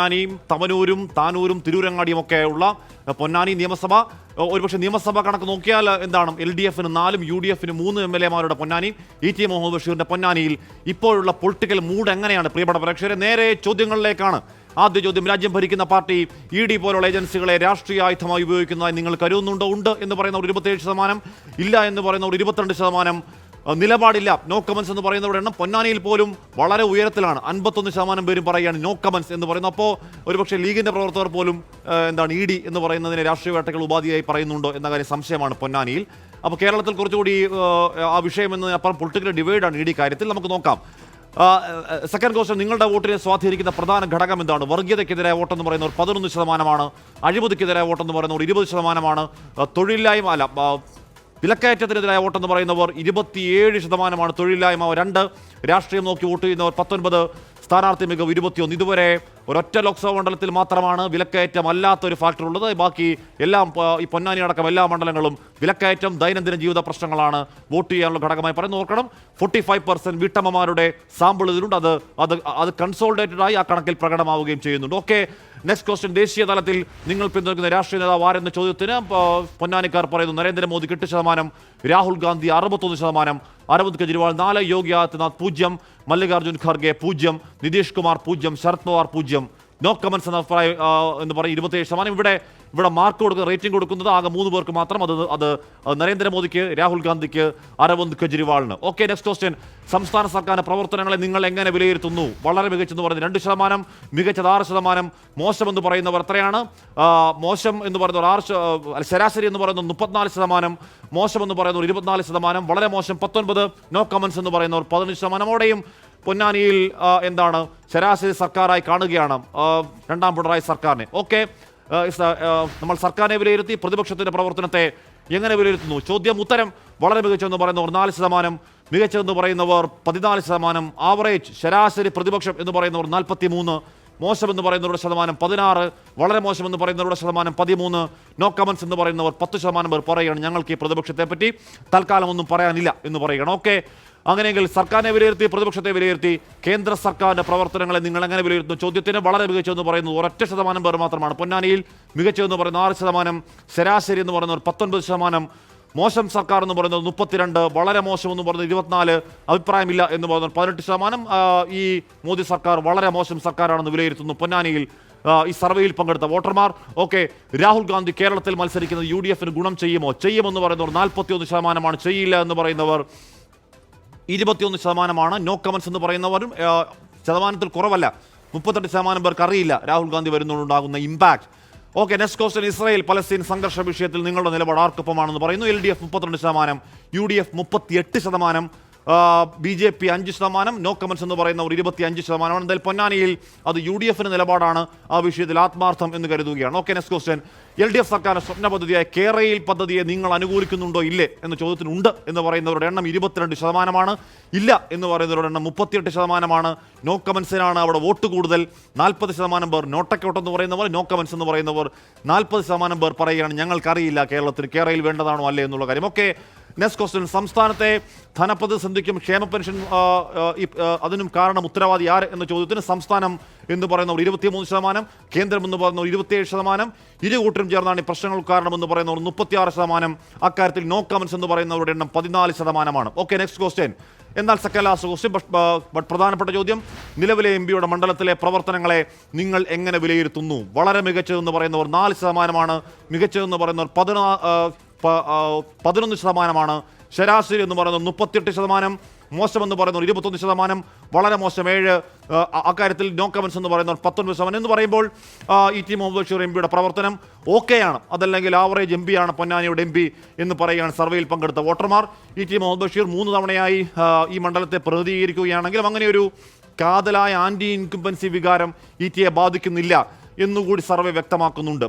പൊന്നാനിയും തമനൂരും താനൂരും തിരൂരങ്ങാടിയും ഒക്കെ ഉള്ള പൊന്നാനി നിയമസഭ ഒരുപക്ഷെ നിയമസഭ കണക്ക് നോക്കിയാൽ എന്താണ് എൽ ഡി എഫിന് നാലും യു ഡി എഫിന് മൂന്ന് എം എൽ എമാരുടെ പൊന്നാനി ഇ ടി മുഹമ്മദ് ബഷീറിന്റെ പൊന്നാനിയിൽ ഇപ്പോഴുള്ള പൊളിറ്റിക്കൽ മൂഡ് എങ്ങനെയാണ് പ്രിയപ്പെട്ട പ്രേക്ഷകരെ? നേരെ ചോദ്യങ്ങളിലേക്കാണ്. ആദ്യ ചോദ്യം രാജ്യം ഭരിക്കുന്ന പാർട്ടി ഇ ഡി പോലുള്ള ഏജൻസികളെ രാഷ്ട്രീയ ആയുധമായി ഉപയോഗിക്കുന്നതായി നിങ്ങൾ കരുതുന്നുണ്ടോ? ഉണ്ട് എന്ന് പറയുന്ന ഒരു ഇരുപത്തിയേഴ് ശതമാനം ഇല്ല എന്ന് പറയുന്ന ഒരു ഇരുപത്തിരണ്ട് ശതമാനം നിലപാടില്ല. നോ കമൻസ് എന്ന് പറയുന്നവരുടെ എണ്ണം പൊന്നാനിയിൽ പോലും വളരെ ഉയരത്തിലാണ്. അൻപത്തൊന്ന് ശതമാനം പേരും പറയുകയാണ് നോ കമൻസ് എന്ന് പറയുന്നത് അപ്പോൾ ഒരുപക്ഷെ ലീഗിന്റെ പ്രവർത്തകർ പോലും എന്താണ് ഇ ഡി എന്ന് പറയുന്നതിനെ രാഷ്ട്രീയ വേട്ടകൾ ഉപാധിയായി പറയുന്നുണ്ടോ എന്ന കാര്യം സംശയമാണ് പൊന്നാനിയിൽ. അപ്പോൾ കേരളത്തിൽ കുറച്ചുകൂടി ആ വിഷയം എന്നതിനപ്പുറം പൊളിറ്റിക്കൽ ഡിവൈഡാണ് ഇ ഡി കാര്യത്തിൽ. നമുക്ക് നോക്കാം. സെക്കൻഡ് ക്വസ്റ്റൻ നിങ്ങളുടെ വോട്ടിനെ സ്വാധീനിക്കുന്ന പ്രധാന ഘടകം എന്താണ്? വർഗീയതയ്ക്കെതിരായ വോട്ടെന്ന് പറയുന്നവർ പതിനൊന്ന് ശതമാനമാണ്. അഴിമതിക്കെതിരായ വോട്ടെന്ന് പറയുന്നവർ ഇരുപത് ശതമാനമാണ്. തൊഴിലില്ലായ്മ അല്ല വിലക്കയറ്റത്തിനെതിരായ വോട്ടെന്ന് പറയുന്നവർ ഇരുപത്തിയേഴ് ശതമാനമാണ് തൊഴിലില്ലായ്മ രണ്ട്. രാഷ്ട്രീയം നോക്കി വോട്ട് ചെയ്യുന്നവർ പത്തൊൻപത്. സ്ഥാനാർത്ഥി മികവ് ഇരുപത്തിയൊന്ന്. ഇതുവരെ ഒരൊറ്റ ലോക്സഭാ മണ്ഡലത്തിൽ മാത്രമാണ് വിലക്കയറ്റം അല്ലാത്ത ഒരു ഫാക്ടർ ഉള്ളത്. ബാക്കി എല്ലാം ഈ പൊന്നാനി അടക്കം എല്ലാ മണ്ഡലങ്ങളും വിലക്കയറ്റം ദൈനംദിന ജീവിത പ്രശ്നങ്ങളാണ് വോട്ട് ചെയ്യാനുള്ള ഘടകമായി പറയുന്നത്. ഓർക്കണം ഫോർട്ടി ഫൈവ് പെർസെന്റ് വീട്ടമ്മമാരുടെ സാമ്പിൾ ഇതിലുണ്ട്. അത് അത് അത് കൺസോൾട്ടേറ്റഡായി ആ കണക്കിൽ പ്രകടമാവുകയും ചെയ്യുന്നുണ്ട്. ഓക്കെ നെക്സ്റ്റ് ക്വസ്റ്റ്യൻ ദേശീയ തലത്തിൽ നിങ്ങൾ പിന്തുണയ്ക്കുന്ന രാഷ്ട്രീയ നേതാവ് ആരെന്ന ചോദ്യത്തിന് പൊന്നാനിക്കാർ പറയുന്നു നരേന്ദ്രമോദിക്ക് എട്ട് ശതമാനം രാഹുൽ ഗാന്ധി അറുപത്തൊന്ന് ശതമാനം അരവിന്ദ് കെജ്രിവാൾ നാല് യോഗി ആദിത്യനാഥ് പൂജ്യം മല്ലികാർജുൻ ഖർഗെ പൂജ്യം നിതീഷ് കുമാർ പൂജ്യം ശരത് പവാർ പൂജ്യം. നോ കമൻസ് എന്ന അഭിപ്രായം എന്ന് പറയും ഇരുപത്തിയേഴ് ശതമാനം. ഇവിടെ ഇവിടെ മാർക്ക് കൊടുക്കുന്ന റേറ്റിംഗ് കൊടുക്കുന്നത് ആകെ മൂന്ന് പേർക്ക് മാത്രം. അത് അത് നരേന്ദ്രമോദിക്ക് രാഹുൽ ഗാന്ധിക്ക് അരവിന്ദ് കെജ്രിവാളിന്. ഓക്കെ നെക്സ്റ്റ് ക്വസ്റ്റ്യൻ സംസ്ഥാന സർക്കാരിന്റെ പ്രവർത്തനങ്ങളെ നിങ്ങൾ എങ്ങനെ വിലയിരുത്തുന്നു? വളരെ മികച്ചെന്ന് പറയുന്നത് രണ്ട് ശതമാനം മികച്ചത് ആറ് ശതമാനം മോശം എന്ന് പറയുന്നവർ എത്രയാണ്? മോശം എന്ന് പറയുന്നവർ ആറ് ശരാശരി എന്ന് പറയുന്നത് മുപ്പത്തിനാല് ശതമാനം മോശം എന്ന് പറയുന്നവർ ഇരുപത്തിനാല് ശതമാനം വളരെ മോശം പത്തൊൻപത് നോ കമൻസ് എന്ന് പറയുന്നവർ പതിനഞ്ച് ശതമാനമോടെയും. പൊന്നാനിയിൽ എന്താണ്? ശരാശരി സർക്കാരായി കാണുകയാണ് രണ്ടാം പിണറായി സർക്കാരിനെ. ഓക്കെ നമ്മൾ സർക്കാരിനെ വിലയിരുത്തി പ്രതിപക്ഷത്തിന്റെ പ്രവർത്തനത്തെ എങ്ങനെ വിലയിരുത്തുന്നു? ചോദ്യം ഉത്തരം വളരെ മികച്ചെന്ന് പറയുന്നവർ നാല് ശതമാനം മികച്ചതെന്ന് പറയുന്നവർ പതിനാല് ശതമാനം ആവറേജ് ശരാശരി പ്രതിപക്ഷം എന്ന് പറയുന്നവർ നാൽപ്പത്തി മൂന്ന് മോശമെന്ന് പറയുന്നവരുടെ ശതമാനം പതിനാറ് വളരെ മോശമെന്ന് പറയുന്നവരുടെ ശതമാനം പതിമൂന്ന് നോ കമൻസ് എന്ന് പറയുന്നവർ പത്ത് ശതമാനം പേർ പറയുകയാണ് ഞങ്ങൾക്ക് ഈ പ്രതിപക്ഷത്തെ പറ്റി തൽക്കാലം ഒന്നും പറയാനില്ല എന്ന് പറയുകയാണ്. ഓക്കെ അങ്ങനെയെങ്കിൽ സർക്കാരിനെ വിലയിരുത്തി പ്രതിപക്ഷത്തെ വിലയിരുത്തി കേന്ദ്ര സർക്കാരിന്റെ പ്രവർത്തനങ്ങളെ നിങ്ങൾ എങ്ങനെ വിലയിരുത്തുന്നു? ചോദ്യത്തിന് വളരെ മികച്ചതെന്ന് പറയുന്നത് ഒരൊറ്റ ശതമാനം പേർ മാത്രമാണ്. പൊന്നാനിയിൽ മികച്ചതെന്ന് പറയുന്ന ആറ് ശതമാനം ശരാശരി എന്ന് പറയുന്നവർ പത്തൊൻപത് ശതമാനം മോശം സർക്കാർ എന്ന് പറയുന്നത് മുപ്പത്തിരണ്ട് വളരെ മോശം എന്ന് പറയുന്നത് ഇരുപത്തിനാല് അഭിപ്രായമില്ല എന്ന് പറയുന്നത് പതിനെട്ട് ശതമാനം ഈ മോദി സർക്കാർ വളരെ മോശം സർക്കാരാണെന്ന് വിലയിരുത്തുന്നു പൊന്നാനിയിൽ. ഈ സർവേയിൽ പങ്കെടുത്ത വോട്ടർമാർ ഓക്കെ രാഹുൽ ഗാന്ധി കേരളത്തിൽ മത്സരിക്കുന്നത് യു ഡി എഫിന് ഗുണം ചെയ്യുമോ? ചെയ്യുമെന്ന് പറയുന്നവർ നാൽപ്പത്തിയൊന്ന് ശതമാനമാണ് ചെയ്യില്ല എന്ന് പറയുന്നവർ ഇരുപത്തിയൊന്ന് ശതമാനമാണ്. നോ കമൻസ് എന്ന് പറയുന്നവരും ശതമാനത്തിൽ കുറവല്ല. മുപ്പത്തെട്ട് ശതമാനം പേർക്ക് അറിയില്ല Rahul Gandhi വരുന്നതുകൊണ്ടാകുന്ന impact okay next question Israel Palestine സംഘർഷ വിഷയത്തിൽ നിങ്ങളുടെ നിലപാട് ആർക്കൊപ്പമാണെന്ന് പറയുന്നു. എൽ ഡി എഫ് മുപ്പത്തിരണ്ട് ശതമാനം യു ഡി എഫ് മുപ്പത്തിയെട്ട് ശതമാനം ബി ജെ പി അഞ്ച് ശതമാനം നോ കമൻസ് എന്ന് പറയുന്ന ഒരു ഇരുപത്തി അഞ്ച് ശതമാനമാണ് എന്തായാലും പൊന്നാനിയിൽ അത് യു ഡി എഫിന് നിലപാടാണ്. ആ വിഷയത്തിൽ ആത്മാർത്ഥം എന്ന് കരുതുകയാണ്. Okay next question. L D F സർക്കാരിന്റെ സ്വപ്ന പദ്ധതിയായ കേരയിൽ പദ്ധതിയെ നിങ്ങൾ അനുകൂലിക്കുന്നുണ്ടോ? ഇല്ലേ എന്ന ചോദ്യത്തിനുണ്ട് എന്ന് പറയുന്നവരുടെ എണ്ണം ഇരുപത്തിരണ്ട് ശതമാനമാണ്. ഇല്ല എന്ന് പറയുന്നവരുടെ എണ്ണം മുപ്പത്തിയെട്ട് ശതമാനമാണ്. നോ കമൻസിനാണ് അവിടെ വോട്ട് കൂടുതൽ. നാൽപ്പത് ശതമാനം പേർ നോട്ടക്കോട്ട് എന്ന് പറയുന്നവർ നോ കമൻസ് എന്ന് പറയുന്നവർ നാൽപ്പത് ശതമാനം പേർ പറയുകയാണ് ഞങ്ങൾക്കറിയില്ല കേരളത്തിന് കേരളയിൽ വേണ്ടതാണോ അല്ലേ എന്നുള്ള കാര്യം. ഓക്കെ നെക്സ്റ്റ് ക്വസ്റ്റ്യൻ സംസ്ഥാനത്തെ ധനപ്രതിസന്ധിക്കും ക്ഷേമ പെൻഷൻ അതിനും കാരണം ഉത്തരവാദി ആര് എന്ന ചോദ്യത്തിന് സംസ്ഥാനം എന്ന് പറയുന്നവർ ഇരുപത്തിമൂന്ന് ശതമാനം കേന്ദ്രം എന്ന് പറയുന്നവർ ഇരുപത്തിയേഴ് ശതമാനം ഇരു കൂട്ടരും ചേർന്നാണ് ഈ പ്രശ്നങ്ങൾ കാരണമെന്ന് പറയുന്നവർ മുപ്പത്തിയാറ് ശതമാനം അക്കാര്യത്തിൽ നോ കമൻസ് എന്ന് പറയുന്നവരുടെ എണ്ണം പതിനാല് ശതമാനമാണ്. ഓക്കെ നെക്സ്റ്റ് ക്വസ്റ്റ്യൻ എന്നാൽ സെക്കൻഡ് ലാസ്റ്റ് ക്വസ്റ്റ്യൻ ബട്ട് പ്രധാനപ്പെട്ട ചോദ്യം നിലവിലെ എം പിയുടെ മണ്ഡലത്തിലെ പ്രവർത്തനങ്ങളെ നിങ്ങൾ എങ്ങനെ വിലയിരുത്തുന്നു? വളരെ മികച്ചതെന്ന് പറയുന്നവർ നാല് ശതമാനമാണ് മികച്ചതെന്ന് പറയുന്നവർ പതിനാ പതിനൊന്ന് ശതമാനമാണ് ശരാശരി എന്ന് പറയുന്നത് മുപ്പത്തിയെട്ട് ശതമാനം മോശമെന്ന് പറയുന്നത് ഇരുപത്തൊന്ന് ശതമാനം വളരെ മോശം. ഏഴ് അക്കാര്യത്തിൽ നോ കമൻസ് എന്ന് പറയുന്നവർ പത്തൊൻപത് ശതമാനം എന്ന് പറയുമ്പോൾ E T Muhammad Basheer M പിയുടെ പ്രവർത്തനം ഓക്കെയാണ്. അതല്ലെങ്കിൽ ആവറേജ് എം പിയാണ് പൊന്നാനിയുടെ എം പി എന്ന് പറയുകയാണ് സർവേയിൽ പങ്കെടുത്ത വോട്ടർമാർ. ഇ ടി മുഹമ്മദ് ബഷീർ മൂന്ന് തവണയായി ഈ മണ്ഡലത്തെ പ്രതിനിധീകരിക്കുകയാണെങ്കിലും അങ്ങനെ ഒരു കാതലായ ആന്റി ഇൻകുംബൻസി വികാരം ഇ ടിയെ ബാധിക്കുന്നില്ല എന്നുകൂടി സർവേ വ്യക്തമാക്കുന്നുണ്ട്.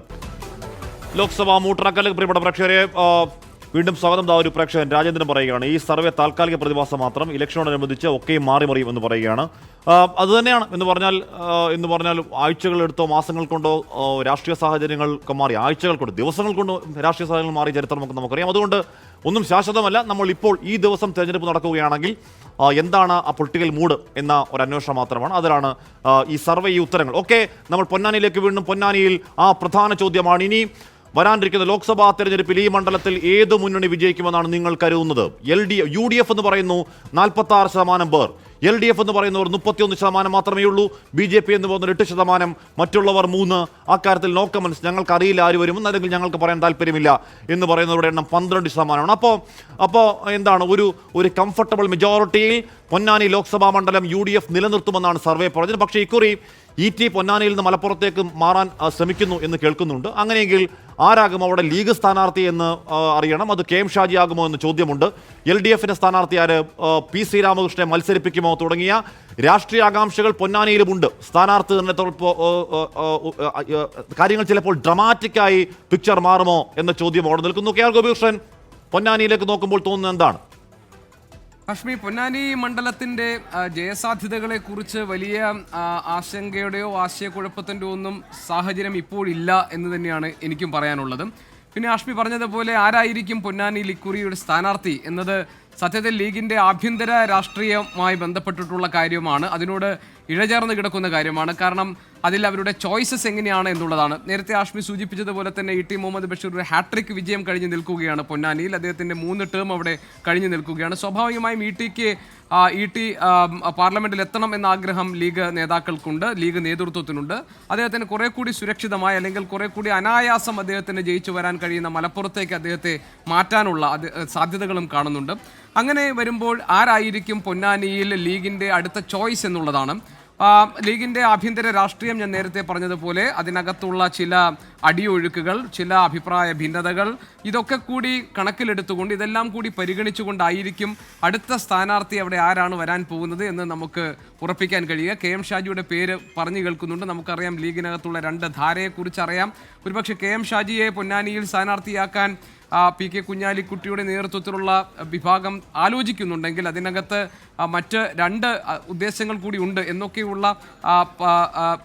ലോക്സഭാ മൂട്ടറക്കൽ പ്രിയപ്പെട്ട പ്രേക്ഷകരെ വീണ്ടും സ്വാഗതം ദാ ഒരു പ്രേക്ഷകൻ രാജേന്ദ്രൻ പറയുകയാണ്. ഈ സർവേ താൽക്കാലിക പ്രതിഭാസം മാത്രം ഇലക്ഷനോടനുബന്ധിച്ച് ഒക്കെയും മാറി മറിയും എന്ന് പറയുകയാണ്. അത് തന്നെയാണ്. എന്ന് പറഞ്ഞാൽ എന്ന് പറഞ്ഞാൽ ആഴ്ചകൾ എടുത്തോ മാസങ്ങൾ കൊണ്ടോ രാഷ്ട്രീയ സാഹചര്യങ്ങൾക്ക് മാറി ആഴ്ചകൾ കൊണ്ടോ ദിവസങ്ങൾ കൊണ്ടോ രാഷ്ട്രീയ സാഹചര്യങ്ങൾ മാറി ചരിത്രം നമുക്ക് നമുക്കറിയാം. അതുകൊണ്ട് ഒന്നും ശാശ്വതമല്ല. നമ്മൾ ഇപ്പോൾ ഈ ദിവസം തെരഞ്ഞെടുപ്പ് നടക്കുകയാണെങ്കിൽ എന്താണ് ആ പൊളിറ്റിക്കൽ മൂഡ് എന്ന ഒരു അന്വേഷണം മാത്രമാണ്. അതിലാണ് ഈ സർവേ ഈ ഉത്തരങ്ങൾ. ഓക്കെ നമ്മൾ പൊന്നാനിയിലേക്ക് വീണ്ടും പൊന്നാനിയിൽ ആ പ്രധാന ചോദ്യമാണ്. ഇനി വരാനിരിക്കുന്ന ലോക്സഭാ തെരഞ്ഞെടുപ്പിൽ ഈ മണ്ഡലത്തിൽ ഏത് മുന്നണി വിജയിക്കുമെന്നാണ് നിങ്ങൾ കരുതുന്നത്? L D U D F എന്ന് പറയുന്നു നാൽപ്പത്തി ആറ് ശതമാനം പേർ. എൽ ഡി എഫ് എന്ന് പറയുന്നവർ മുപ്പത്തിയൊന്ന് ശതമാനം മാത്രമേ ഉള്ളൂ. ബി ജെ പി എന്ന് പറയുന്നത് എട്ട് ശതമാനം. മറ്റുള്ളവർ മൂന്ന്. അക്കാര്യത്തിൽ നോ കമൻസ് ഞങ്ങൾക്ക് അറിയില്ല ആര് വരുമെന്ന് അല്ലെങ്കിൽ ഞങ്ങൾക്ക് പറയാൻ താല്പര്യമില്ല എന്ന് പറയുന്നവരുടെ എണ്ണം പന്ത്രണ്ട് ശതമാനമാണ്. അപ്പോൾ അപ്പോൾ എന്താണ്? ഒരു ഒരു കംഫർട്ടബിൾ മെജോറിറ്റിയിൽ പൊന്നാനി ലോക്സഭാ മണ്ഡലം യു ഡി എഫ് നിലനിർത്തുമെന്നാണ് സർവേ പറഞ്ഞത്. പക്ഷേ ഇക്കുറി ഇ ടി പൊന്നാനിയിൽ നിന്ന് മലപ്പുറത്തേക്ക് മാറാൻ ശ്രമിക്കുന്നു എന്ന് കേൾക്കുന്നുണ്ട്. അങ്ങനെയെങ്കിൽ ആരാകും അവിടെ ലീഗ് സ്ഥാനാർത്ഥി എന്ന് അറിയണം. അത് കെ എം ഷാജി ആകുമോ എന്ന് ചോദ്യമുണ്ട്. എൽ ഡി എഫിന്റെ സ്ഥാനാർത്ഥി ആര്? പി സി രാമകൃഷ്ണനെ മത്സരിപ്പിക്കുമോ തുടങ്ങിയ രാഷ്ട്രീയ ആകാംക്ഷകൾ പൊന്നാനിയിലുമുണ്ട്. സ്ഥാനാർത്ഥി തന്നെ കാര്യങ്ങൾ ചിലപ്പോൾ ഡ്രമാറ്റിക്കായി പിക്ചർ മാറുമോ എന്ന ചോദ്യം അവിടെ നിൽക്കുന്നു. കെ ആർ ഗോപികൃഷ്ണൻ പൊന്നാനിയിലേക്ക് നോക്കുമ്പോൾ തോന്നുന്നത് എന്താണ്? അഷ്മി പൊന്നാനി മണ്ഡലത്തിന്റെ ജയസാധ്യതകളെ കുറിച്ച് വലിയ ആശങ്കയുടെയോ ആശയക്കുഴപ്പത്തിന്റെയോ ഒന്നും സാഹചര്യം ഇപ്പോഴില്ല എന്ന് തന്നെയാണ് എനിക്കും പറയാനുള്ളത്. പിന്നെ അഷ്മി പറഞ്ഞതുപോലെ ആരായിരിക്കും പൊന്നാനി ലിക്കുറിയുടെ സ്ഥാനാർത്ഥി എന്നത് സത്യത്തിൽ ലീഗിന്റെ ആഭ്യന്തര രാഷ്ട്രീയമായി ബന്ധപ്പെട്ടിട്ടുള്ള കാര്യമാണ്. അതിനോട് ഇഴചേർന്ന് കിടക്കുന്ന കാര്യമാണ്. കാരണം അതിൽ അവരുടെ ചോയ്സസ് എങ്ങനെയാണ് എന്നുള്ളതാണ്. നേരത്തെ ആഷ്മി സൂചിപ്പിച്ചതുപോലെ തന്നെ ഇ ടി മുഹമ്മദ് ബഷീർ ഒരു ഹാട്രിക് വിജയം കഴിഞ്ഞ് നിൽക്കുകയാണ് പൊന്നാനിയിൽ. അദ്ദേഹത്തിന്റെ മൂന്ന് ടേം അവിടെ കഴിഞ്ഞ് നിൽക്കുകയാണ്. സ്വാഭാവികമായും ഇ ടിക്ക് ഇ ടി പാർലമെന്റിൽ എത്തണം എന്ന ആഗ്രഹം ലീഗ് നേതാക്കൾക്കുണ്ട് ലീഗ് നേതൃത്വത്തിനുണ്ട്. അദ്ദേഹത്തിന് കുറെ കൂടി സുരക്ഷിതമായി അല്ലെങ്കിൽ കുറെ കൂടി അനായാസം അദ്ദേഹത്തിന് ജയിച്ചു വരാൻ കഴിയുന്ന മലപ്പുറത്തേക്ക് അദ്ദേഹത്തെ മാറ്റാനുള്ള സാധ്യതകളും കാണുന്നുണ്ട്. അങ്ങനെ വരുമ്പോൾ ആരായിരിക്കും പൊന്നാനിയിൽ ലീഗിന്റെ അടുത്ത ചോയ്സ് എന്നുള്ളതാണ്. ആ, ലീഗിന്റെ ആഭ്യന്തര രാഷ്ട്രീയം ഞാൻ നേരത്തെ പറഞ്ഞതുപോലെ അതിനകത്തുള്ള ചില അടിയൊഴുക്കുകൾ ചില അഭിപ്രായ ഭിന്നതകൾ ഇതൊക്കെ കൂടി കണക്കിലെടുത്തുകൊണ്ട് ഇതെല്ലാം കൂടി പരിഗണിച്ചുകൊണ്ടായിരിക്കും അടുത്ത സ്ഥാനാർത്ഥി അവിടെ ആരാണ് വരാൻ പോകുന്നത് എന്ന് നമുക്ക് ഉറപ്പിക്കാൻ കഴിയുക. കെ എം ഷാജിയുടെ പേര് പറഞ്ഞു കേൾക്കുന്നുണ്ട്. നമുക്കറിയാം ലീഗിനകത്തുള്ള രണ്ട് ധാരയെക്കുറിച്ച് അറിയാം ഒരുപക്ഷെ കെ എം ഷാജിയെ പൊന്നാനിയിൽ സ്ഥാനാർത്ഥിയാക്കാൻ പി കെ കുഞ്ഞാലിക്കുട്ടിയുടെ നേതൃത്വത്തിലുള്ള വിഭാഗം ആലോചിക്കുന്നുണ്ടെങ്കിൽ അതിനകത്ത് മറ്റ് രണ്ട് ഉദ്ദേശങ്ങൾ കൂടി ഉണ്ട് എന്നൊക്കെയുള്ള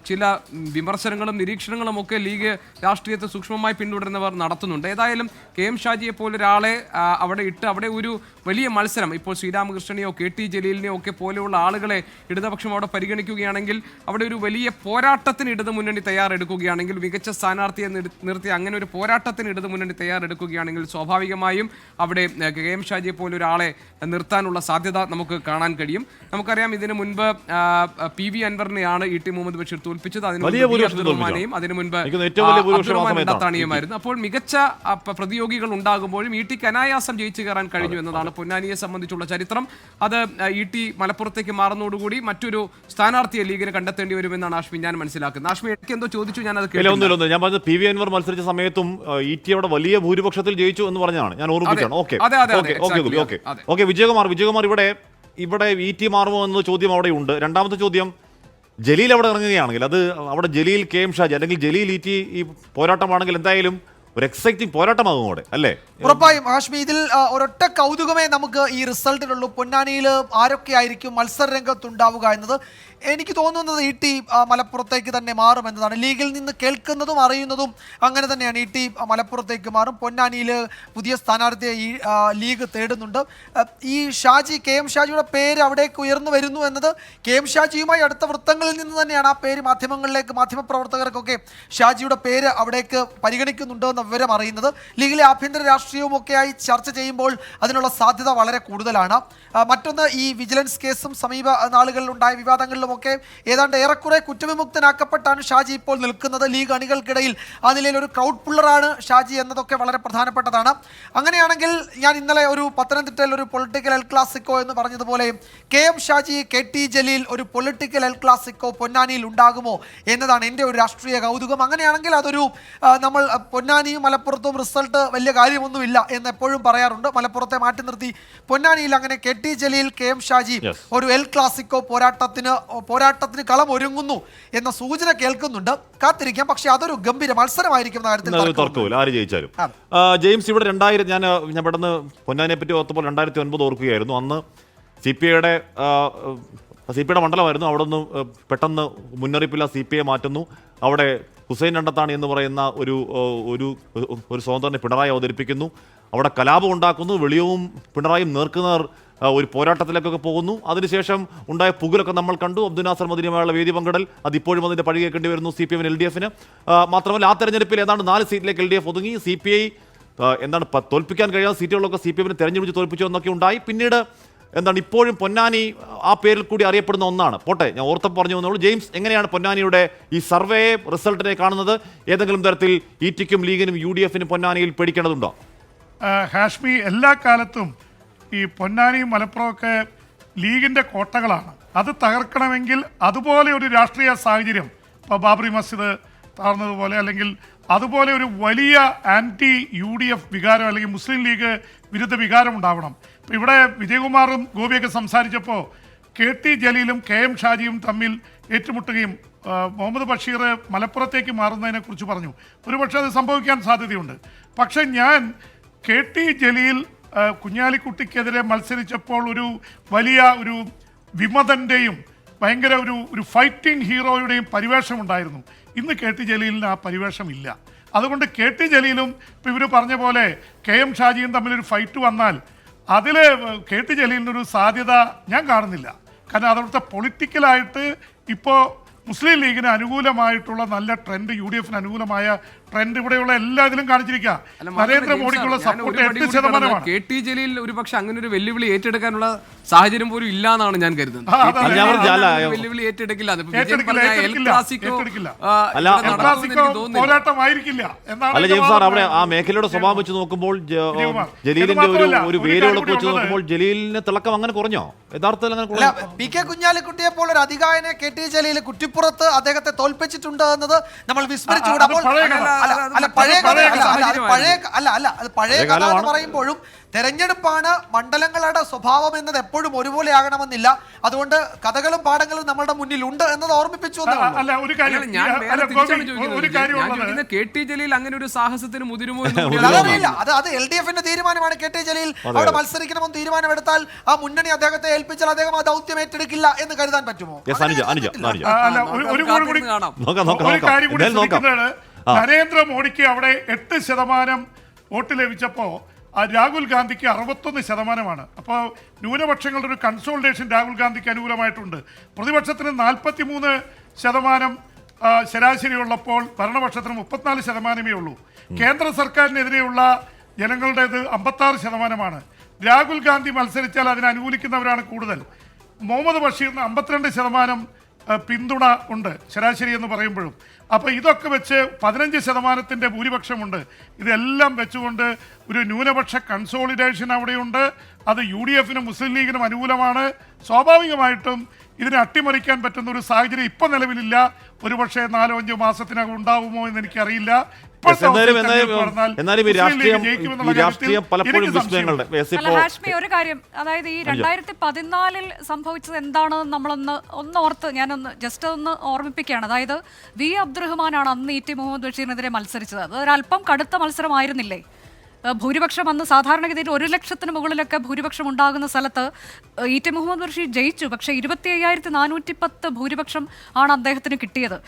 ചില വിമർശനങ്ങളും നിരീക്ഷണങ്ങളും ഒക്കെ ലീഗ് രാഷ്ട്രീയത്തെ സൂക്ഷ്മമായി പിന്തുടരുന്നവർ നടത്തുന്നുണ്ട്. ഏതായാലും കെ എം ഷാജിയെ പോലൊരാളെ ഒരാളെ അവിടെ ഇട്ട് അവിടെ ഒരു വലിയ മത്സരം ഇപ്പോൾ ശ്രീരാമകൃഷ്ണനെയോ കെ ടി ജലീലിനെയോ ഒക്കെ പോലെയുള്ള ആളുകളെ ഇടതുപക്ഷം അവിടെ പരിഗണിക്കുകയാണെങ്കിൽ അവിടെ ഒരു വലിയ പോരാട്ടത്തിന് ഇടതു മുന്നണി തയ്യാറെടുക്കുകയാണെങ്കിൽ മികച്ച സ്ഥാനാർത്ഥിയെ നിർത്തി അങ്ങനെ ഒരു പോരാട്ടത്തിന് ഇടതു മുന്നണി തയ്യാറെടുക്കുകയാണെങ്കിൽ സ്വാഭാവികമായും അവിടെ കെ എം ഷാജിയെ പോലെ ഒരാളെ നിർത്താനുള്ള സാധ്യത നമുക്ക് കാണാൻ കഴിയും നമുക്കറിയാം ഇതിനു മുൻപ് പി വി അൻവറിനെയാണ് ഇ ടി മുഹമ്മദ് ബഷീർ തോൽപ്പിച്ചത് അതിന് വലിയ മുൻപ്. അബ്ദുറഹ്മാനെയും അതിനു മുൻപ് അബ്ദുറഹ്മാൻ. അപ്പോൾ മികച്ച ആ, പ- പ്രതിയോഗികൾ ഉണ്ടാകുമ്പോഴും ഇ ടിക്ക് അനായാസം ജയിച്ചു കയറാൻ കഴിഞ്ഞു എന്നതാണ് പൊന്നാനിയെ സംബന്ധിച്ചുള്ള ചരിത്രം. അത് ഇ ടി മലപ്പുറത്തേക്ക് മാറുന്നതോടുകൂടി മറ്റൊരു സ്ഥാനാർത്ഥിയെ ലീഗിന് കണ്ടെത്തേണ്ടി വരുമെന്നാണ് ആഷ്മി ഞാൻ മനസ്സിലാക്കുന്നത്. ആഷ്മി എനിക്ക് എന്തോ ചോദിച്ചു ഞാൻ അത് കേട്ടില്ല. ഞാൻ പറഞ്ഞത് പി വി അൻവർ മത്സരിച്ച സമയത്തും ഇ ടി അവിടെ വലിയ ഭൂരിപക്ഷത്തിൽ ജയിച്ചു എന്ന് പറഞ്ഞതാണ്. ഞാൻ ഓർമ്മിച്ചാണ് അതെ. ഓക്കെ. ഓക്കെ വിജയകുമാർ വിജയകുമാർ ഇവിടെ ഇവിടെ ഇ ടി മാറുമോ എന്ന ചോദ്യം അവിടെ ഉണ്ട് രണ്ടാമത്തെ ചോദ്യം ജലീൽ അവിടെ ഇറങ്ങുകയാണെങ്കിൽ അത് അവിടെ ജലീൽ കെ എം ഷാജി അല്ലെങ്കിൽ ജലീൽ ഇ ടി ഈ പോരാട്ടമാണെങ്കിൽ എന്തായാലും ഒരു എക്സൈറ്റിംഗ് പോരാട്ടമാകും കൂടെ അല്ലേ? ഉറപ്പായും ഹാഷ്മി ഇതിൽ ഒരൊറ്റ കൗതുകമേ നമുക്ക് ഈ റിസൾട്ടിലുള്ളൂ പൊന്നാനിയിൽ ആരൊക്കെ ആയിരിക്കും മത്സര രംഗത്തുണ്ടാവുക എന്നത് എനിക്ക് തോന്നുന്നത് ഈ ടി മലപ്പുറത്തേക്ക് തന്നെ മാറും എന്നതാണ്. ലീഗിൽ നിന്ന് കേൾക്കുന്നതും അറിയുന്നതും അങ്ങനെ തന്നെയാണ്. ഈ ടി മലപ്പുറത്തേക്ക് മാറും. പൊന്നാനിയിൽ പുതിയ സ്ഥാനാർത്ഥിയെ ഈ ലീഗ് തേടുന്നുണ്ട്. ഈ ഷാജി കെ എം ഷാജിയുടെ പേര് അവിടേക്ക് ഉയർന്നു വരുന്നു എന്നത് കെ എം ഷാജിയുമായി അടുത്ത വൃത്തങ്ങളിൽ നിന്ന് തന്നെയാണ് ആ പേര് മാധ്യമങ്ങളിലേക്ക് മാധ്യമപ്രവർത്തകർക്കൊക്കെ ഷാജിയുടെ പേര് അവിടേക്ക് പരിഗണിക്കുന്നുണ്ട് എന്ന വിവരം അറിയുന്നത്. ലീഗിലെ ആഭ്യന്തര രാഷ്ട്രീയവും ഒക്കെയായി ചർച്ച ചെയ്യുമ്പോൾ അതിനുള്ള സാധ്യത വളരെ കൂടുതലാണ്. മറ്റൊന്ന് ഈ വിജിലൻസ് കേസും സമീപ നാളുകളിൽ ഉണ്ടായ വിവാദങ്ങളിലുമൊക്കെ ഏതാണ്ട് ഏറെക്കുറെ കുറ്റവിമുക്തനാക്കപ്പെട്ടാണ് ഷാജി ഇപ്പോൾ നിൽക്കുന്നത്. ലീഗ് അണികൾക്കിടയിൽ ആ നിലയിൽ ഒരു ക്രൗഡ് പുള്ളറാണ് ഷാജി എന്നതൊക്കെ വളരെ പ്രധാനപ്പെട്ടതാണ്. അങ്ങനെയാണെങ്കിൽ ഞാൻ ഇന്നലെ ഒരു പത്തനംതിട്ടയിൽ ഒരു പൊളിറ്റിക്കൽ എൽ ക്ലാസിക്കോ എന്ന് പറഞ്ഞതുപോലെ K M Shaji K T Jaleel ഒരു പൊളിറ്റിക്കൽ എൽ ക്ലാസിക്കോ പൊന്നാനിയിൽ ഉണ്ടാകുമോ എന്നതാണ് എന്റെ ഒരു രാഷ്ട്രീയ കൗതുകം. അങ്ങനെയാണെങ്കിൽ അതൊരു നമ്മൾ പൊന്നാനിയും മലപ്പുറത്തും റിസൾട്ട് വലിയ കാര്യമൊന്നുമില്ല എന്ന് എപ്പോഴും പറയാറുണ്ട്. മലപ്പുറത്തെ മാറ്റി നിർത്തി പൊന്നാനിയിൽ അങ്ങനെ K T Jaleel K M Shaji ഒരു എൽ ക്ലാസിക്കോ പോരാട്ടത്തിന് പോരാട്ടത്തിന് കളം ഒരുങ്ങുന്നു എന്ന സൂചന കേൾക്കുന്നുണ്ട്. കാത്തിരിക്കാം. പക്ഷെ അതൊരു ഗംഭീര മത്സരമായിരിക്കും. തർക്കമില്ല ആര് ജയിച്ചാലും. ജെയിംസ് ഇവിടെ രണ്ടായിരം ഞാൻ ഞാൻ പെട്ടെന്ന് പൊന്നാനെ പറ്റി ഓർത്തപ്പോൾ രണ്ടായിരത്തി ഒൻപത് ഓർക്കുകയായിരുന്നു. അന്ന് സി പി ഐയുടെ സി പി ഐയുടെ മണ്ഡലമായിരുന്നു. അവിടെ നിന്ന് പെട്ടെന്ന് മുന്നറിയിപ്പില്ല. സി പി ഐ മാറ്റുന്നു. അവിടെ ഹുസൈൻ രണ്ടത്താണ് എന്ന് പറയുന്ന ഒരു ഒരു ഒരു സ്വതന്ത്രനെ പിണറായി അവതരിപ്പിക്കുന്നു. അവിടെ കലാപം ഉണ്ടാക്കുന്നു. വെളിയവും പിണറായും നേർക്കുനേർ ഒരു പോരാട്ടത്തിലേക്കൊക്കെ പോകുന്നു. അതിനുശേഷം ഉണ്ടായ പുകലൊക്കെ നമ്മൾ കണ്ടു. അബ്ദുൽ നാസർ മദിനുമായുള്ള വേദി പങ്കിടൽ. അതിപ്പോഴും അതിന്റെ പഴി കേൾക്കേണ്ടി വരുന്നു സി പി എമ്മിന് എൽ ഡി എഫിന് മാത്രമല്ല ആ തെരഞ്ഞെടുപ്പിൽ ഏതാണ്ട് നാല് സീറ്റിലേക്ക് എൽ ഡി എഫ് ഒതുങ്ങി. സി പി ഐ എന്താണ് തോൽപ്പിക്കാൻ കഴിയാത്ത സീറ്റുകളൊക്കെ സി പി എമ്മിന് തെരഞ്ഞെടുപ്പ് തോൽപ്പിച്ചു എന്നൊക്കെ ഉണ്ടായി. പിന്നീട് എന്താണ് ഇപ്പോഴും പൊന്നാനി ആ പേരിൽ കൂടി അറിയപ്പെടുന്ന ഒന്നാണ്. പോട്ടെ ഞാൻ ഓർത്തം പറഞ്ഞു വന്നോളൂ. ജെയിംസ് എങ്ങനെയാണ് പൊന്നാനിയുടെ ഈ സർവേ റിസൾട്ടിനെ കാണുന്നത്? ഏതെങ്കിലും തരത്തിൽ ഇ ടിക്കും ലീഗിനും യു ഡി എഫിനും പൊന്നാനിയിൽ പേടിക്കേണ്ടതുണ്ടോ? ഹാഷ്മി എല്ലാ കാലത്തും ഈ പൊന്നാനിയും മലപ്പുറമൊക്കെ ലീഗിന്റെ കോട്ടകളാണ്. അത് തകർക്കണമെങ്കിൽ അതുപോലെ ഒരു രാഷ്ട്രീയ സാഹചര്യം. ഇപ്പോൾ ബാബറി മസ്ജിദ് താഴ്ന്നതുപോലെ അല്ലെങ്കിൽ അതുപോലെ ഒരു വലിയ ആന്റി യു ഡി എഫ് വികാരം അല്ലെങ്കിൽ മുസ്ലിം ലീഗ് വിരുദ്ധ വികാരം ഉണ്ടാവണം. ഇപ്പം ഇവിടെ വിജയകുമാറും ഗോപിയൊക്കെ സംസാരിച്ചപ്പോൾ കെ ടി ജലീലും കെ എം ഷാജിയും തമ്മിൽ ഏറ്റുമുട്ടുകയും മുഹമ്മദ് ബഷീർ മലപ്പുറത്തേക്ക് മാറുന്നതിനെക്കുറിച്ച് പറഞ്ഞു. ഒരുപക്ഷെ അത് സംഭവിക്കാൻ സാധ്യതയുണ്ട്. പക്ഷേ ഞാൻ കെ ടി ജലീൽ കുഞ്ഞാലിക്കുട്ടിക്കെതിരെ മത്സരിച്ചപ്പോൾ ഒരു വലിയ ഒരു വിമതന്റെയും ഭയങ്കര ഒരു ഒരു ഫൈറ്റിംഗ് ഹീറോയുടെയും പരിവേഷം ഉണ്ടായിരുന്നു ഇന്ന് കെ ടി ജലീലിന് ആ പരിവേഷമില്ല. അതുകൊണ്ട് കെ ടി ജലീലും ഇവർ പറഞ്ഞ പോലെ കെ എം ഷാജിയും തമ്മിലൊരു ഫൈറ്റ് വന്നാൽ അതിൽ കെ ടി ജലീലിനൊരു സാധ്യത ഞാൻ കാണുന്നില്ല. കാരണം അതവിടുത്തെ പൊളിറ്റിക്കലായിട്ട് ഇപ്പോൾ മുസ്ലിം ലീഗിന് അനുകൂലമായിട്ടുള്ള നല്ല ട്രെൻഡ് യു ഡി എഫിന് അനുകൂലമായ ട്രെൻഡ് ഇവിടെയുള്ള എല്ലാത്തിലും കാണിച്ചിരിക്കുക അല്ല, നരേന്ദ്രമോദിക്കുള്ള സപ്പോർട്ട് എട്ട് ശതമാനമാണ്. കെ ടി ജലീൽ ഒരു പക്ഷെ അങ്ങനെ ഒരു വെല്ലുവിളി ഏറ്റെടുക്കാനുള്ള സാഹചര്യം പോലും ഇല്ല എന്നാണ് ഞാൻ കരുതുന്നത്. വെല്ലുവിളി ഏറ്റെടുക്കില്ല. പോരാട്ടമായിരിക്കില്ല എന്നാണ് അല്ല ജെയിംസ് സാർ അവിടെ ആ. മേഖലയുടെ സ്വഭാവം വെച്ച് നോക്കുമ്പോൾ ജലീലിന്റെ ഒരു ഒരു വേരുകളൊക്കെ വെച്ച് നോക്കുമ്പോൾ ജലീലിന് തിളക്കം അങ്ങനെ കുറഞ്ഞോ? യഥാർത്ഥത്തിൽ അങ്ങനെ പി കെ കുഞ്ഞാലിക്കുട്ടിയെ പോലെ ഒരു അധികായനെ കെ ടി ജലീൽ കുറ്റിപ്പുറത്ത് അദ്ദേഹത്തെ തോൽപ്പിച്ചിട്ടുണ്ട് എന്നത് നമ്മൾ വിസ്മരിച്ചുകൂടാ. അത് അപ്പോൾ പഴയ അല്ല, കഥ. അല്ല, പഴയ കഥ പഴയ എന്ന് പറയുമ്പോഴും തെരഞ്ഞെടുപ്പാണ് മണ്ഡലങ്ങളുടെ സ്വഭാവം എന്നത് എപ്പോഴും ഒരുപോലെ ആകണമെന്നില്ല. അതുകൊണ്ട് കഥകളും പാഠങ്ങളും നമ്മുടെ മുന്നിൽ ഉണ്ട് എന്നത് ഓർമ്മിപ്പിച്ചു അല്ല ഒരു കാര്യം ഞാൻ കെ ടി ജലീൽ അങ്ങനെ ഒരു സാഹസത്തിന് മുതിരുമോ അതറിയില്ല. അത് അത് എൽ ഡി എഫിന്റെ തീരുമാനമാണ് കെ ടി ജലീൽ. അവിടെ മത്സരിക്കണമെന്ന് തീരുമാനമെടുത്താൽ ആ മുന്നണി അദ്ദേഹത്തെ ഏൽപ്പിച്ചാൽ അദ്ദേഹം ആ ദൗത്യം ഏറ്റെടുക്കില്ല എന്ന് കരുതാൻ പറ്റുമോ? യെസ് അനുജ അനുജ അനുജ. അല്ല ഒരു ഒരു കൂടി കൂടി കാത്തിരുന്ന് കാണാം. നോക്കാം നോക്കാം ഒരു കാര്യം കൂടി എന്തായാലും നോക്കാം. ശ്രദ്ധിക്കുന്നതാണ്. നരേന്ദ്രമോദിക്ക് അവിടെ എട്ട് ശതമാനം വോട്ട് ലഭിച്ചപ്പോൾ ആ രാഹുൽ ഗാന്ധിക്ക് അറുപത്തൊന്ന് ശതമാനമാണ്. അപ്പോൾ ന്യൂനപക്ഷങ്ങളുടെ ഒരു കൺസോൾട്ടേഷൻ രാഹുൽ ഗാന്ധിക്ക് അനുകൂലമായിട്ടുണ്ട്. പ്രതിപക്ഷത്തിന് നാൽപ്പത്തി മൂന്ന് ശതമാനം ശരാശരി ഉള്ളപ്പോൾ ഭരണപക്ഷത്തിന് മുപ്പത്തിനാല് ശതമാനമേ ഉള്ളൂ. കേന്ദ്ര സർക്കാരിനെതിരെയുള്ള ജനങ്ങളുടേത് അമ്പത്താറ് ശതമാനമാണ്. രാഹുൽ ഗാന്ധി മത്സരിച്ചാൽ അതിനെ അനുകൂലിക്കുന്നവരാണ് കൂടുതൽ. മുഹമ്മദ് ബഷീറിന് അമ്പത്തിരണ്ട് ശതമാനം പിന്തുണ ഉണ്ട്. ശരാശരി എന്ന് പറയുമ്പോഴും. അപ്പോൾ ഇതൊക്കെ വെച്ച് പതിനഞ്ച് ശതമാനത്തിന്റെ ഭൂരിപക്ഷമുണ്ട്. ഇതെല്ലാം വെച്ചുകൊണ്ട് ഒരു ന്യൂനപക്ഷ കൺസോളിഡേഷൻ അവിടെയുണ്ട്. അത് യു ഡി എഫിനും മുസ്ലിം ലീഗിനും അനുകൂലമാണ്. സ്വാഭാവികമായിട്ടും ഇതിനെ അട്ടിമറിക്കാൻ പറ്റുന്ന ഒരു സാഹചര്യം ഇപ്പം നിലവിലില്ല. ഒരുപക്ഷെ നാലോ അഞ്ചോ മാസത്തിനകം ഉണ്ടാവുമോ എന്ന് എനിക്കറിയില്ല. എന്നാലും എന്നാലും ഈ രാഷ്ട്രീയം ഈ രാഷ്ട്രീയം പലപ്പോഴും. വിസ്മയങ്ങളുടെ ഇപ്പോ ഹാഷ്മി ഒരു കാര്യം. അതായത് ഈ രണ്ടായിരത്തി പതിനാലിൽ സംഭവിച്ചത് എന്താണെന്ന് നമ്മളൊന്ന് ഒന്ന് ഓർത്ത് ഞാനൊന്ന് ജസ്റ്റ് ഒന്ന് ഓർമ്മിപ്പിക്കുകയാണ്. അതായത് വി അബ്ദുറഹ്മാനാണ് അന്ന് ഇ ടി മുഹമ്മദ് ബഷീറിനെതിരെ മത്സരിച്ചത്. അത് ഒരല്പം കടുത്ത മത്സരമായിരുന്നില്ലേ? ഭൂരിപക്ഷം അന്ന് സാധാരണഗതിയിൽ ഒരു ലക്ഷത്തിന് മുകളിലൊക്കെ ഭൂരിപക്ഷം ഉണ്ടാകുന്ന സ്ഥലത്ത് ഇ ടി മുഹമ്മദ് ബഷീർ ജയിച്ചു. പക്ഷേ ഇരുപത്തി അയ്യായിരത്തി നാനൂറ്റി പത്ത് ഭൂരിപക്ഷം ആണ് അദ്ദേഹത്തിന് കിട്ടിയത്.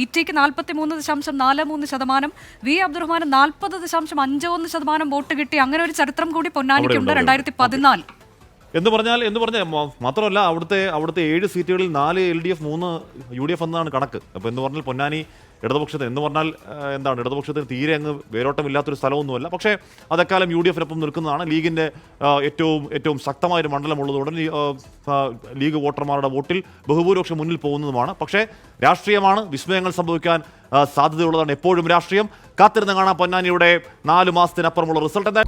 ഇ ടിക്ക് നാൽപ്പത്തി മൂന്ന് ദശാംശം നാല് മൂന്ന് ശതമാനം വി അബ്ദുറഹ്മാന് നാൽപ്പത് ദശാംശം അഞ്ച് ഒന്ന് ശതമാനം വോട്ട് കിട്ടി. അങ്ങനെ ഒരു ചരിത്രം കൂടി പൊന്നാനിക്കുണ്ട് ഉണ്ട്. രണ്ടായിരത്തി പതിനാല് എന്ന് പറഞ്ഞാൽ എന്ന് പറഞ്ഞാൽ മാത്രമല്ല അവിടുത്തെ അവിടുത്തെ ഏഴ് സീറ്റുകളിൽ നാല് എൽ ഡി എഫ് മൂന്ന് യു ഡി എഫ് എന്നാണ് കണക്ക്. അപ്പോൾ എന്ന് പറഞ്ഞാൽ പൊന്നാനി ഇടതുപക്ഷത്തിന് എന്ന് പറഞ്ഞാൽ എന്താണ് ഇടതുപക്ഷത്തിന് തീരെ അങ്ങ് വേരോട്ടമില്ലാത്തൊരു സ്ഥലമൊന്നുമല്ല. പക്ഷേ അതെക്കാലം യു ഡി എഫിനൊപ്പം നിൽക്കുന്നതാണ് ലീഗിന്റെ ഏറ്റവും ഏറ്റവും ശക്തമായൊരു മണ്ഡലമുള്ളതുകൊണ്ട് ലീഗ് വോട്ടർമാരുടെ വോട്ടിൽ ബഹുഭൂരിപക്ഷം മുന്നിൽ പോകുന്നതുമാണ്. പക്ഷേ രാഷ്ട്രീയമാണ് വിസ്മയങ്ങൾ സംഭവിക്കാൻ സാധ്യതയുള്ളതാണ് എപ്പോഴും രാഷ്ട്രീയം. കാത്തിരുന്ന് കാണാൻ പൊന്നാനിയുടെ നാല് മാസത്തിനപ്പുറമുള്ള റിസൾട്ട് എന്താ